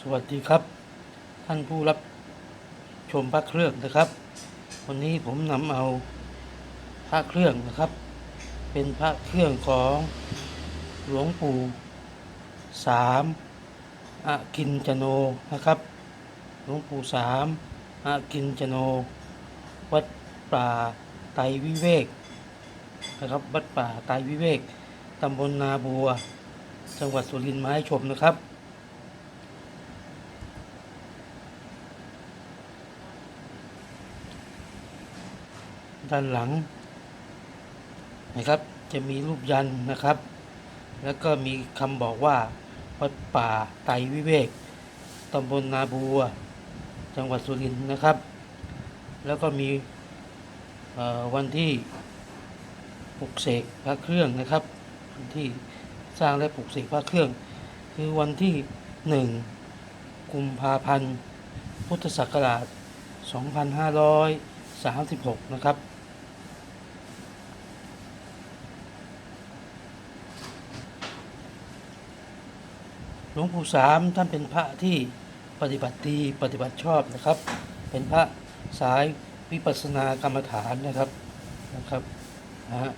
สวัสดีครับ ท่านผู้รับชมพระเครื่องนะครับ วันนี้ผมนำเอาพระเครื่องนะครับ เป็นพระเครื่องของหลวงปู่สามอากินจโนนะครับ หลวงปู่สามอากินจโน วัดป่าไตรวิเวกนะครับ วัดป่าไตรวิเวกตำบลนาบัว จังหวัดสุรินทร์มาให้ชมนะครับ ด้านหลังนะครับ จะมีรูปยันนะครับ แล้วก็มีคำบอกว่าวัดป่าไตรวิเวกตำบลนาบัว จังหวัดสุรินทร์นะครับ แล้วก็มีวันที่ปลุกเสกพระเครื่องนะครับวันที่สร้างและปลุกเสกพระเครื่อง คือวันที่หนึ่งกุมภาพันธ์ พุทธศักราช 2536 นะครับ ลวงปู่สามท่านเป็นพระที่ปฏิบัติดีปฏิบัติชอบนะครับ เป็นพระสายวิปัสสนากรรมฐานนะครับนะครับนะฮะ